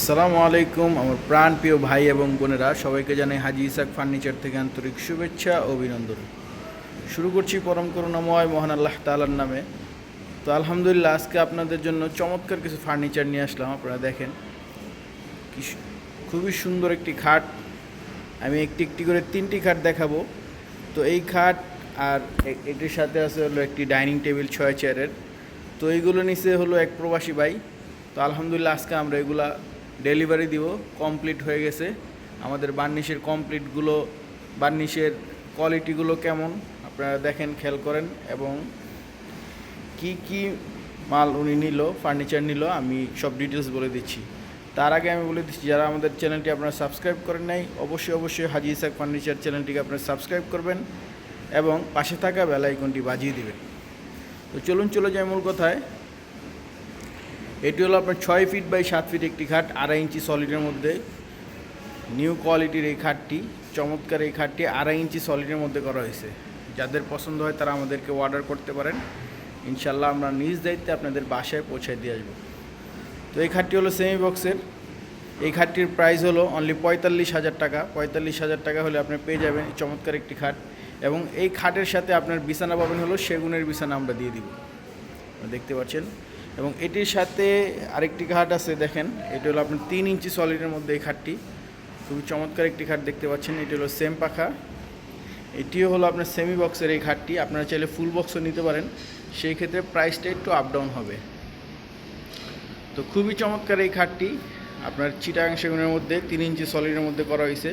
আসসালামু আলাইকুম, আমার প্রাণ প্রিয় ভাই এবং বোনেরা, সবাইকে জানাই হাজি ইসাক ফার্নিচার থেকে আন্তরিক শুভেচ্ছা ও অভিনন্দন। শুরু করছি পরম করুণাময়, মহান আল্লাহ তালার নামে। তো আলহামদুলিল্লাহ, আজকে আপনাদের জন্য চমৎকার কিছু ফার্নিচার নিয়ে আসলাম, আপনারা দেখেন। খুবই সুন্দর একটি খাট। আমি একটি একটি করে তিনটি খাট দেখাবো। তো এই খাট আর এটির সাথে আছে হলো একটি ডাইনিং টেবিল ছয় চেয়ারের। তো এইগুলো নিচে হলো এক প্রবাসী ভাই। তো আলহামদুলিল্লাহ, আজকে আমরা এগুলা ডেলিভারি দিব কমপ্লিট হয়ে গেছে। আমাদের বার্নিশের কমপ্লিটগুলো বার্নিশের কোয়ালিটিগুলো কেমন, আপনারা দেখেন, খেয়াল করেন। এবং কি কি মাল উনি নিল ফার্নিচার নিল, আমি সব ডিটেলস বলে দিচ্ছি। তার আগে আমি বলে দিচ্ছি, যারা আমাদের চ্যানেলটি আপনারা সাবস্ক্রাইব করেন নাই, অবশ্যই অবশ্যই হাজি ইসাক ফার্নিচার চ্যানেলটিকে আপনারা সাবস্ক্রাইব করবেন এবং পাশে থাকা বেল আইকনটি বাজিয়ে দেবেন। তো চলুন, চলে যাই মূল কথায়। এটি হলো আপনার ছয় ফিট বাই সাত ফিট একটি খাট, আড়াই ইঞ্চি সলিডের মধ্যে। নিউ কোয়ালিটির এই খাটটি, চমৎকার এই খাটটি আড়াই ইঞ্চি সলিডের মধ্যে করা হয়েছে। যাদের পছন্দ হয় তারা আমাদেরকে অর্ডার করতে পারেন। ইনশাল্লাহ আমরা নিজ দায়িত্বে আপনাদের বাসায় পৌঁছায় দিয়ে আসব। তো এই খাটটি হলো সেমি বক্সের এই খাটটির প্রাইস হলো অনলি পঁয়তাল্লিশ হাজার টাকা। পঁয়তাল্লিশ হাজার টাকা হলে আপনি পেয়ে যাবেন চমৎকার একটি খাট। এবং এই খাটের সাথে আপনার বিছানা পাবেন হলো সেগুনের বিছানা আমরা দিয়ে দিব। দেখতে পাচ্ছেন? এবং এটির সাথে আরেকটি ঘাট আছে, দেখেন। এটি হলো আপনার তিন ইঞ্চি সলিডের মধ্যে এই খাটটি খুবই চমৎকার একটি খাট দেখতে পাচ্ছেন। এটি হলো সেম পাখা। এটিও হলো আপনার সেমি বক্সের এই খাটটি আপনারা চাইলে ফুল বক্সও নিতে পারেন। সেই ক্ষেত্রে প্রাইসটা একটু আপ ডাউন হবে। তো খুবই চমৎকার এই খাটটি আপনার চিটাং সেগুনের মধ্যে তিন ইঞ্চি সলিডের মধ্যে করা হয়েছে।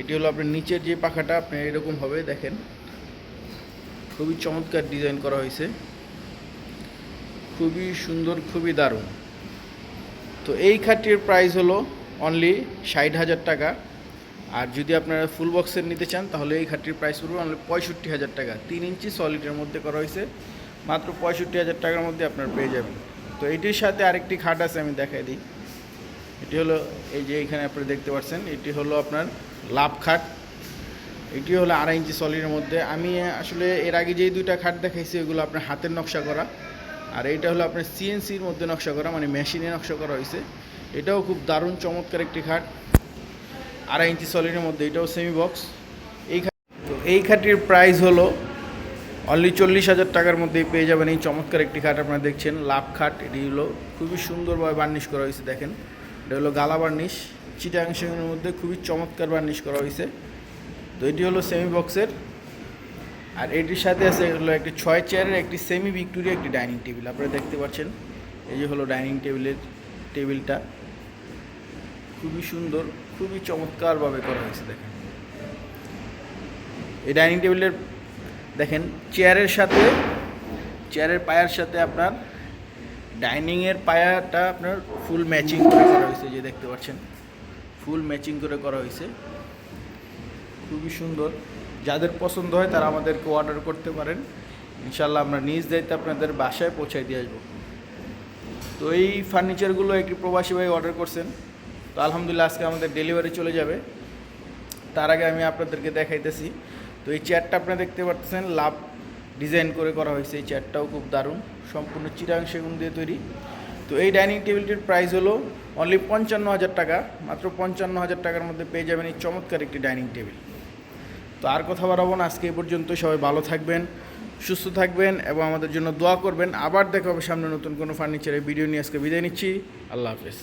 এটি হলো আপনার নিচের যে পাখাটা, আপনার এরকম হবে, দেখেন। খুবই চমৎকার ডিজাইন করা হয়েছে। খুবই সুন্দর, খুবই দারুণ। তো এই খাটটির প্রাইস হলো অনলি ষাট হাজার টাকা। আর যদি আপনারা ফুল বক্সের নিতে চান, তাহলে এই খাটটির প্রাইস পড়বে অনলি পঁয়ষট্টি হাজার টাকা। তিন ইঞ্চি সলিডের মধ্যে করা হয়েছে। মাত্র পঁয়ষট্টি হাজার টাকার মধ্যে আপনারা পেয়ে যাবেন। তো এটির সাথে আরেকটি খাট আছে, আমি দেখাই দিই। এটি হলো, এই যে এখানে আপনি দেখতে পাচ্ছেন, এটি হলো আপনার লাভ খাট। এটি হলো আড়াই ইঞ্চি সলিডের মধ্যে। আমি আসলে এর আগে যেই দুইটা খাট দেখাইছি ওগুলো আপনার হাতের নকশা করা। আর এইটা হলো আপনার সিএনসির মধ্যে নকশা করা মানে মেশিনে নকশা করা হয়েছে। এটাও খুব দারুণ চমৎকার একটি খাট। আড়াই ইঞ্চি সলিডের মধ্যে, এটাও সেমি বক্স এই তো এই খাটটির প্রাইস হলো অনলি চল্লিশ হাজার টাকার মধ্যেই পেয়ে যাবেন এই চমৎকার একটি খাট আপনারা দেখছেন। লাভ খাট, এটি হলো খুবই সুন্দরভাবে বার্নিশ করা হয়েছে, দেখেন। এটা হলো গালা বার্নিশ চিটাংশের মধ্যে খুবই চমৎকার বার্নিশ করা হয়েছে। তো এটি হলো সেমি বক্সের আর এটির সাথে আছে হলো একটি ছয় চেয়ারের একটি সেমি ভিক্টোরিয়া একটি ডাইনিং টেবিল আপনারা দেখতে পাচ্ছেন, এই যে হলো ডাইনিং টেবিলের টেবিলটা খুবই সুন্দর, খুবই চমৎকারভাবে করা হয়েছে, দেখেন। এই ডাইনিং টেবিলের দেখেন, চেয়ারের সাথে, চেয়ারের পায়ার সাথে আপনার ডাইনিংয়ের পায়াটা আপনার ফুল ম্যাচিং করে করা হয়েছে যে দেখতে পাচ্ছেন। ফুল ম্যাচিং করে করা হয়েছে। খুবই সুন্দর। যাদের পছন্দ হয় তারা আমাদেরকে অর্ডার করতে পারেন। ইনশাল্লাহ আমরা নিজ দায়িত্বে আপনাদের বাসায় পৌঁছায় দিয়ে আসব। তো এই ফার্নিচারগুলো একটি প্রবাসী ভাই অর্ডার করছেন। তো আলহামদুলিল্লাহ আজকে আমাদের ডেলিভারি চলে যাবে। তার আগে আমি আপনাদেরকে দেখাইতেছি। তো এই চেয়ারটা আপনারা দেখতে পাচ্ছেন লাভ ডিজাইন করে করা হয়েছে। এই চেয়ারটাও খুব দারুণ, সম্পূর্ণ চিরাং সেগুন দিয়ে তৈরি। তো এই ডাইনিং টেবিলটির প্রাইস হলো অনলি পঞ্চান্ন হাজার টাকা, মাত্র পঞ্চান্ন হাজার টাকার মধ্যে পেয়ে যাবেন এই চমৎকার একটি ডাইনিং টেবিল তো আর কথা বাড়াবো না। আজকে এই পর্যন্ত সবাই ভালো থাকবেন, সুস্থ থাকবেন এবং আমাদের জন্য দোয়া করবেন। আবার দেখা হবে সামনে নতুন কোনো ফার্নিচারের ভিডিও নিয়ে। আজকে বিদায় নিচ্ছি। আল্লাহ হাফেজ।